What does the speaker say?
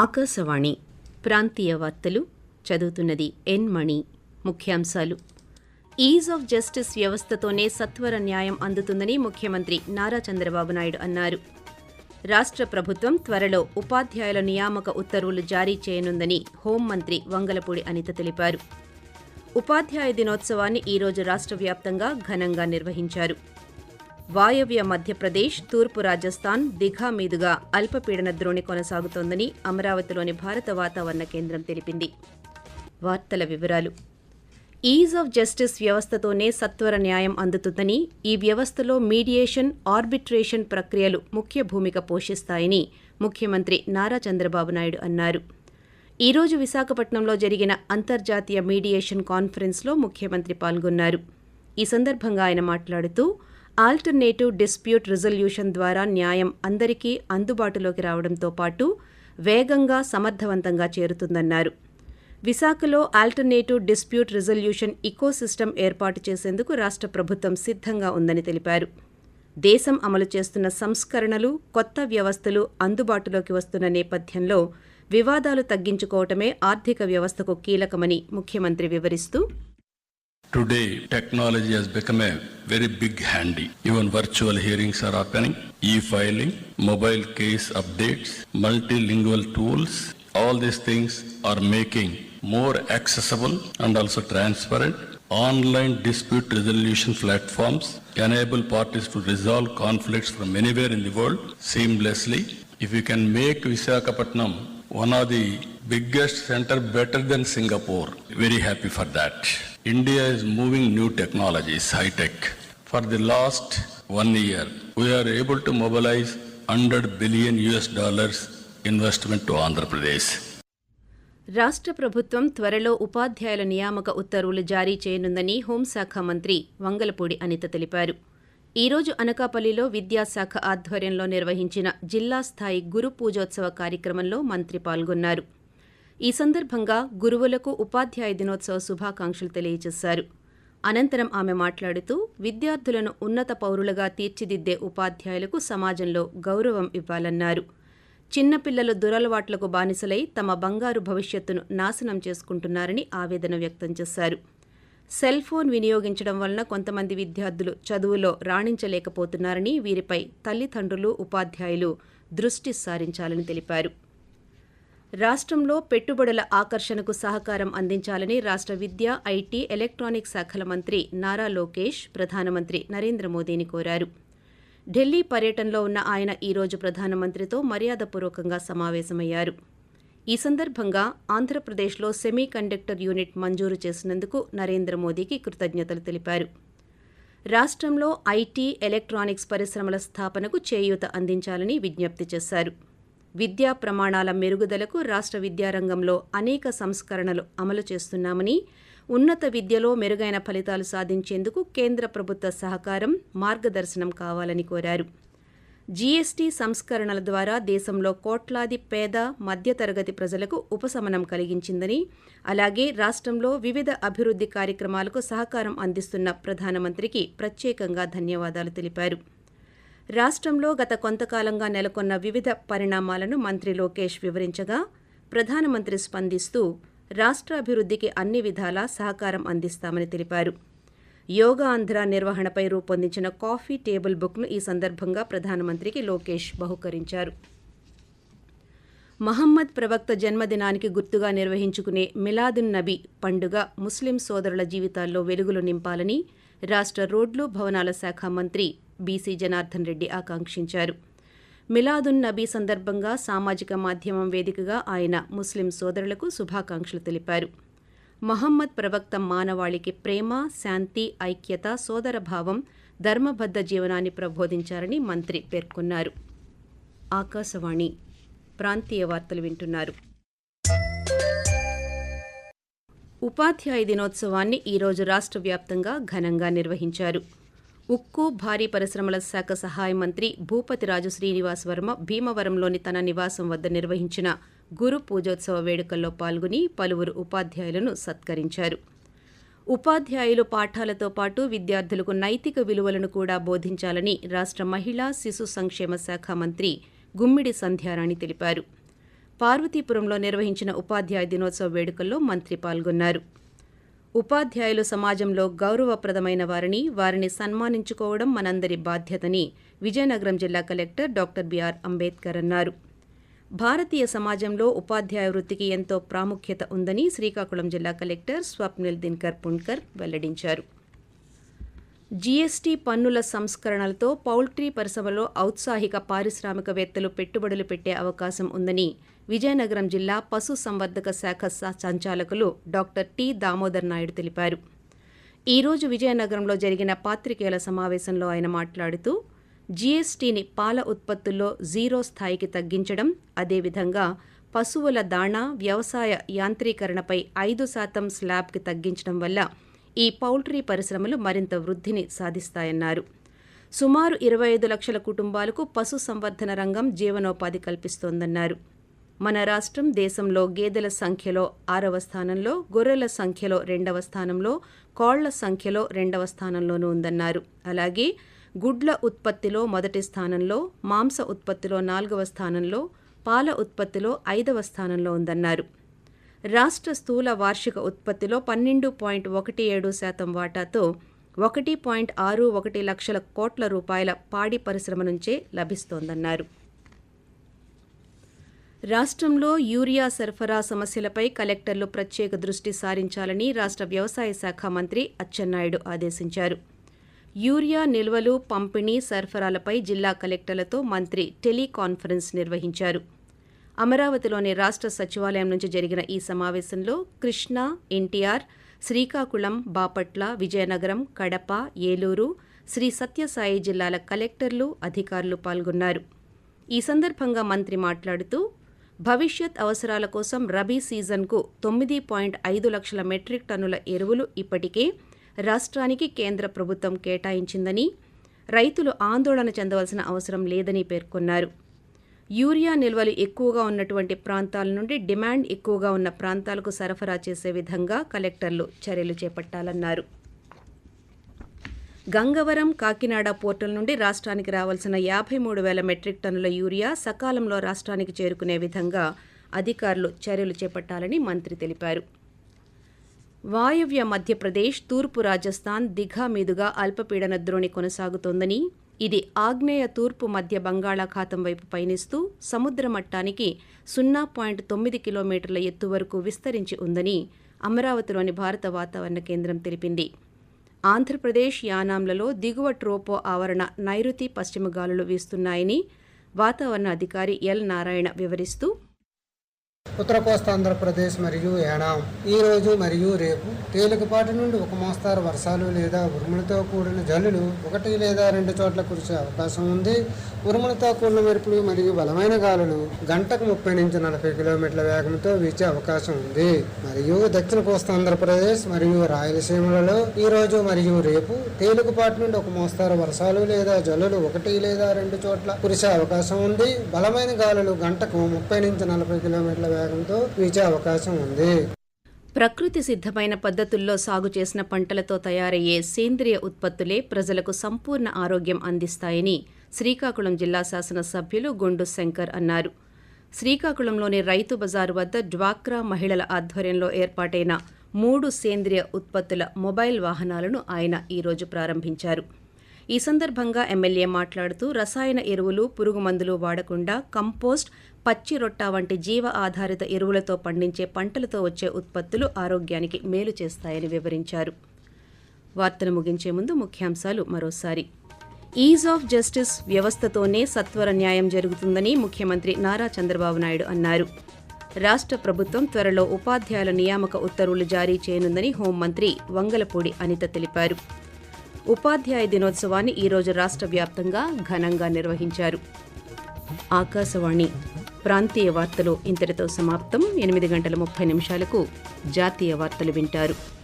ఆకాశవాణి ప్రాంతీయ వార్తలు చదువుతున్నది ఎన్ మణి. ముఖ్యాంశాలు. ఈజ్ ఆఫ్ జస్టిస్ వ్యవస్థతోనే సత్వర న్యాయం అందుతుందని ముఖ్యమంత్రి నారా చంద్రబాబు నాయుడు అన్నారు. రాష్ట్ర ప్రభుత్వం త్వరలో ఉపాధ్యాయుల నియామక ఉత్తర్వులు జారీ చేయనుందని హోంమంత్రి వంగలపూడి అనిత తెలిపారు. ఉపాధ్యాయ దినోత్సవాన్ని ఈరోజు రాష్ట్ర వ్యాప్తంగా ఘనంగా నిర్వహించారు. వాయవ్య మధ్యప్రదేశ్ తూర్పు రాజస్థాన్ దిఘా మీదుగా అల్పపీడన ద్రోణి కొనసాగుతోందని అమరావతిలోని భారత వాతావరణ కేంద్రం తెలిపింది. వార్తల వివరాలు. ఈజ్ ఆఫ్ జస్టిస్ వ్యవస్థతోనే సత్వర న్యాయం అందుతుందని ఈ వ్యవస్థలో మీడియేషన్ ఆర్బిట్రేషన్ ప్రక్రియలు ముఖ్య భూమిక పోషిస్తాయని ముఖ్యమంత్రి నారా చంద్రబాబు నాయుడు అన్నారు. ఈ రోజు విశాఖపట్నంలో జరిగిన అంతర్జాతీయ మీడియేషన్ కాన్ఫరెన్స్లో ముఖ్యమంత్రి పాల్గొన్నారు. ఈ సందర్భంగా ఆయన మాట్లాడుతూ ఆల్టర్నేటివ్ డిస్ప్యూట్ రిజల్యూషన్ ద్వారా న్యాయం అందరికీ అందుబాటులోకి రావడంతో పాటు వేగంగా సమర్థవంతంగా చేరుతుందన్నారు. విశాఖలో ఆల్టర్నేటివ్ డిస్ప్యూట్ రిజల్యూషన్ ఇకోసిస్టమ్ ఏర్పాటు చేసేందుకు రాష్ట్ర ప్రభుత్వం సిద్ధంగా ఉందని తెలిపారు. దేశం అమలు చేస్తున్న సంస్కరణలు కొత్త వ్యవస్థలు అందుబాటులోకి వస్తున్న నేపథ్యంలో వివాదాలు తగ్గించుకోవటమే ఆర్థిక వ్యవస్థకు కీలకమని ముఖ్యమంత్రి వివరిస్తూ Today, technology has become a very big handy. Even virtual hearings are happening, e-filing, mobile case updates, multilingual tools. All these things are making more accessible and also transparent. Online dispute resolution platforms enable parties to resolve conflicts from anywhere in the world seamlessly. If you can make Visakhapatnam one of the biggest center better than Singapore, very happy for that. India is moving new technologies, high tech. For the last one year, we are able to mobilize 100 billion US dollars investment to Andhra Pradesh. రాష్ట్ర ప్రభుత్వం త్వరలో ఉపాధ్యాయుల నియామక ఉత్తర్వులు జారీ చేయనుందని హోంశాఖ మంత్రి వంగలపూడి అనిత తెలిపారు ఈ రోజు అనకాపల్లిలో విద్యాశాఖ ఆధ్వర్యంలో నిర్వహించిన జిల్లా స్థాయి గురు పూజోత్సవ కార్యక్రమంలో మంత్రి పాల్గొన్నారు ఈ సందర్భంగా గురువులకు ఉపాధ్యాయ దినోత్సవ శుభాకాంక్షలు తెలియజేశారు. అనంతరం ఆమె మాట్లాడుతూ విద్యార్థులను ఉన్నత పౌరులుగా తీర్చిదిద్దే ఉపాధ్యాయులకు సమాజంలో గౌరవం ఇవ్వాలన్నారు. చిన్నపిల్లలు దురలవాట్లకు బానిసలై తమ బంగారు భవిష్యత్తును నాశనం చేసుకుంటున్నారని ఆవేదన వ్యక్తం చేశారు. సెల్ ఫోన్ వినియోగించడం వలన కొంతమంది విద్యార్థులు చదువులో రాణించలేకపోతున్నారని వీరిపై తల్లిదండ్రులు ఉపాధ్యాయులు దృష్టి సారించాలని తెలిపారు. రాష్ట్రంలో పెట్టుబడుల ఆకర్షణకు సహకారం అందించాలని రాష్ట్ర విద్య ఐటీ ఎలక్ట్రానిక్ శాఖల మంత్రి నారా లోకేష్ ప్రధానమంత్రి నరేంద్ర మోదీని కోరారు. ఢిల్లీ పర్యటనలో ఉన్న ఆయన ఈరోజు ప్రధానమంత్రితో మర్యాదపూర్వకంగా సమావేశమయ్యారు. ఈ సందర్భంగా ఆంధ్రప్రదేశ్లో సెమీ కండక్టర్ యూనిట్ మంజూరు చేసినందుకు నరేంద్ర మోదీకి కృతజ్ఞతలు తెలిపారు. రాష్ట్రంలో ఐటీ ఎలక్ట్రానిక్స్ పరిశ్రమల స్థాపనకు చేయూత అందించాలని విజ్ఞప్తి చేశారు. విద్యా ప్రమాణాల మెరుగుదలకు రాష్ట్ర విద్యారంగంలో అనేక సంస్కరణలు అమలు చేస్తున్నామని ఉన్నత విద్యలో మెరుగైన ఫలితాలు సాధించేందుకు కేంద్ర ప్రభుత్వ సహకారం మార్గదర్శనం కావాలని కోరారు. జీఎస్టీ సంస్కరణల ద్వారా దేశంలో కోట్లాది పేద మధ్యతరగతి ప్రజలకు ఉపశమనం కలిగించిందని అలాగే రాష్ట్రంలో వివిధ అభివృద్ధి కార్యక్రమాలకు సహకారం అందిస్తున్న ప్రధానమంత్రికి ప్రత్యేకంగా ధన్యవాదాలు తెలిపారు. రాష్ట్రంలో గత కొంతకాలంగా నెలకొన్న వివిధ పరిణామాలను మంత్రి లోకేష్ వివరించగా ప్రధానమంత్రి స్పందిస్తూ రాష్ట్రాభివృద్ధికి అన్ని విధాలా సహకారం అందిస్తామని తెలిపారు. యోగా ఆంధ్ర నిర్వహణపై రూపొందించిన కాఫీ టేబుల్ బుక్ను ఈ సందర్భంగా ప్రధానమంత్రికి లోకేష్ బహుకరించారు. మహమ్మద్ ప్రవక్త జన్మదినానికి గుర్తుగా నిర్వహించుకునే మిలాదున్ నబీ పండుగ ముస్లిం సోదరుల జీవితాల్లో వెలుగులు నింపాలని రాష్ట్ర రోడ్లు భవనాల శాఖ మంత్రి బీసీ జనార్దన్ రెడ్డి ఆకాంక్షించారు. మిలాదున్ నబీ సందర్భంగా సామాజిక మాధ్యమం వేదికగా ఆయన ముస్లిం సోదరులకు శుభాకాంక్షలు తెలిపారు. మహమ్మద్ ప్రవక్త మానవాళికి ప్రేమ శాంతి ఐక్యత సోదరభావం ధర్మబద్ధ జీవనాన్ని ప్రబోధించారని మంత్రి పేర్కొన్నారు. ఆకాశవాణి ప్రాంతీయ వార్తలు వింటున్నారు. ఉపాధ్యాయ దినోత్సవాన్ని ఈరోజు రాష్ట్ర వ్యాప్తంగా ఘనంగా నిర్వహించారు. ఉక్కు భారీ పరిశ్రమల శాఖ సహాయ మంత్రి భూపతిరాజు శ్రీనివాస్ వర్మ భీమవరంలోని తన నివాసం వద్ద నిర్వహించిన గురు పూజోత్సవ వేడుకల్లో పాల్గొని పలువురు ఉపాధ్యాయులను సత్కరించారు. ఉపాధ్యాయులు పాఠాలతో పాటు విద్యార్థులకు నైతిక విలువలను కూడా బోధించాలని రాష్ట్ర మహిళా శిశు సంక్షేమ శాఖ మంత్రి గుమ్మిడి సంధ్యారాణి తెలిపారు. పార్వతీపురంలో నిర్వహించిన ఉపాధ్యాయ దినోత్సవ వేడుకల్లో మంత్రి పాల్గొన్నారు. ఉపాధ్యాయులు సమాజంలో గౌరవప్రదమైన వారిని వారిని సన్మానించుకోవడం మనందరి బాధ్యతని విజయనగరం జిల్లా కలెక్టర్ డాక్టర్ బిఆర్ అంబేద్కర్ అన్నారు. భారతీయ సమాజంలో ఉపాధ్యాయ వృత్తికి ఎంతో ప్రాముఖ్యత ఉందని శ్రీకాకుళం జిల్లా కలెక్టర్ స్వప్నిల్ దిన్కర్ పుణ్కర్ వెల్లడించారు. జీఎస్టీ పన్నుల సంస్కరణలతో పౌల్ట్రీ పరిశ్రమలో ఔత్సాహిక పారిశ్రామికవేత్తలు పెట్టుబడులు పెట్టే అవకాశం ఉందని విజయనగరం జిల్లా పశు సంవర్ధక శాఖ సంచాలకులు డాక్టర్ టి దామోదర్ నాయుడు తెలిపారు. ఈ రోజు విజయనగరంలో జరిగిన పాత్రికేయుల సమావేశంలో ఆయన మాట్లాడుతూ జీఎస్టీని పాల ఉత్పత్తుల్లో జీరో స్థాయికి తగ్గించడం అదేవిధంగా పశువుల దాణా వ్యవసాయ యాంత్రీకరణపై ఐదు శాతం స్లాబ్కి తగ్గించడం వల్ల ఈ పౌల్ట్రీ పరిశ్రమలు మరింత వృద్ధిని సాధిస్తాయన్నారు. సుమారు ఇరవై ఐదు లక్షల కుటుంబాలకు పశు సంవర్ధన రంగం జీవనోపాధి కల్పిస్తోందన్నారు. మన రాష్ట్రం దేశంలో గేదెల సంఖ్యలో ఆరవ స్థానంలో గొర్రెల సంఖ్యలో రెండవ స్థానంలో కోళ్ళ సంఖ్యలో రెండవ స్థానంలోనూ ఉందన్నారు. అలాగే గుడ్ల ఉత్పత్తిలో మొదటి స్థానంలో మాంస ఉత్పత్తిలో నాలుగవ స్థానంలో పాల ఉత్పత్తిలో ఐదవ స్థానంలో ఉందన్నారు. రాష్ట్ర స్థూల వార్షిక ఉత్పత్తిలో పన్నెండు పాయింట్ ఒకటి ఏడు శాతం వాటాతో ఒకటి పాయింట్ ఆరు ఒకటి లక్షల కోట్ల రూపాయల పాడి పరిశ్రమ నుంచే లభిస్తోందన్నారు. రాష్ట్రంలో యూరియా సరఫరా సమస్యలపై కలెక్టర్లు ప్రత్యేక దృష్టి సారించాలని రాష్ట్ర వ్యవసాయ శాఖ మంత్రి అచ్చెన్నాయుడు ఆదేశించారు. యూరియా నిల్వలు పంపిణీ సరఫరాలపై జిల్లా కలెక్టర్లతో మంత్రి టెలికాన్ఫరెన్స్ నిర్వహించారు. అమరావతిలోని రాష్ట్ర సచివాలయం నుంచి జరిగిన ఈ సమావేశంలో కృష్ణా ఎన్టీఆర్ శ్రీకాకుళం బాపట్ల విజయనగరం కడప ఏలూరు శ్రీ సత్యసాయి జిల్లాల కలెక్టర్లు అధికారులు పాల్గొన్నారు. ఈ సందర్భంగా మంత్రి మాట్లాడుతూ భవిష్యత్ అవసరాల కోసం రబీ సీజన్కు తొమ్మిది పాయింట్ ఐదు లక్షల మెట్రిక్ టన్నుల ఎరువులు ఇప్పటికే రాష్ట్రానికి కేంద్ర ప్రభుత్వం కేటాయించిందని రైతులు ఆందోళన చెందవలసిన అవసరం లేదని పేర్కొన్నారు. యూరియా నిల్వలు ఎక్కువగా ఉన్నటువంటి ప్రాంతాల నుండి డిమాండ్ ఎక్కువగా ఉన్న ప్రాంతాలకు సరఫరా చేసే విధంగా కలెక్టర్లు చర్యలు చేపట్టాలన్నారు. గంగవరం కాకినాడ పోర్టల్ నుండి రాష్ట్రానికి రావాల్సిన యాభై మూడు వేల మెట్రిక్ టన్నుల యూరియా సకాలంలో రాష్ట్రానికి చేరుకునే విధంగా అధికారులు చర్యలు చేపట్టాలని మంత్రి తెలిపారు. వాయవ్య మధ్యప్రదేశ్ తూర్పు రాజస్థాన్ దిఘా మీదుగా అల్పపీడన ద్రోణి కొనసాగుతోందని ఇది ఆగ్నేయ తూర్పు మధ్య బంగాళాఖాతం వైపు పయనిస్తూ సముద్ర మట్టానికి సున్నా పాయింట్ తొమ్మిది కిలోమీటర్ల ఎత్తు వరకు విస్తరించి ఉందని అమరావతిలోని భారత వాతావరణ కేంద్రం తెలిపింది. ఆంధ్రప్రదేశ్ యానాంలలో దిగువ ట్రోపో ఆవరణ నైరుతి పశ్చిమ గాలులు వీస్తున్నాయని వాతావరణ అధికారి ఎల్ నారాయణ వివరిస్తూ ఉత్తర కోస్తా ఆంధ్రప్రదేశ్ మరియు ఏనాం. ఈ రోజు మరియు రేపు తేలికపాటి నుండి ఒక మోస్తారు వర్షాలు లేదా ఉరుములతో కూడిన జల్లులు ఒకటి లేదా రెండు చోట్ల కురిసే అవకాశం ఉంది. ఉరుములతో కూడిన మెరుపులు మరియు బలమైన గాలులు గంటకు ముప్పై నుంచి నలభై కిలోమీటర్ల వేగంతో వీచే అవకాశం ఉంది. మరియు దక్షిణ కోస్తా ఆంధ్రప్రదేశ్ మరియు రాయలసీమలలో ఈ రోజు మరియు రేపు తేలికపాటి నుండి ఒక మోస్తారు వర్షాలు లేదా జల్లులు ఒకటి లేదా రెండు చోట్ల కురిసే అవకాశం ఉంది. బలమైన గాలులు గంటకు ముప్పై నుంచి నలభై కిలోమీటర్ల వేగం వేగంతో వీచే అవకాశం ఉంది. ప్రకృతి సిద్ధమైన పద్ధతుల్లో సాగు చేసిన పంటలతో తయారయ్యే సేంద్రియ ఉత్పత్తులే ప్రజలకు సంపూర్ణ ఆరోగ్యం అందిస్తాయని శ్రీకాకుళం జిల్లా శాసన సభ్యులు గొండు శంకర్ అన్నారు. శ్రీకాకుళంలోని రైతు బజారు వద్ద డ్వాక్రా మహిళల ఆధ్వర్యంలో ఏర్పాటైన మూడు సేంద్రియ ఉత్పత్తుల మొబైల్ వాహనాలను ఆయన ఈరోజు ప్రారంభించారు. ఈ సందర్భంగా ఎమ్మెల్యే మాట్లాడుతూ రసాయన ఎరువులు పురుగుమందులు వాడకుండా కంపోస్ట్ పచ్చి రొట్ట వంటి జీవ ఆధారిత ఎరువులతో పండించే పంటలతో వచ్చే ఉత్పత్తులు ఆరోగ్యానికి మేలు చేస్తాయని వివరించారు. వార్తను ముగించే ముందు ముఖ్యాంశాలు మరోసారి. ఈజ్ ఆఫ్ జస్టిస్ వ్యవస్థతోనే సత్వర న్యాయం జరుగుతుందని ముఖ్యమంత్రి నారా చంద్రబాబు నాయుడు అన్నారు. రాష్ట్ర ప్రభుత్వం త్వరలో ఉపాధ్యాయుల నియామక ఉత్తర్వులు జారీ చేయనుందని హోంమంత్రి వంగలపూడి అనిత తెలిపారు. ఉపాధ్యాయ దినోత్సవాన్ని ఈరోజు రాష్ట్ర వ్యాప్తంగా ఘనంగా నిర్వహించారు. ఆకాశవాణి ప్రాంతీయ వార్తలు ఇంతటితో సమాప్తం. ఎనిమిది గంటల ముప్పై నిమిషాలకు జాతీయ వార్తలు వింటారు.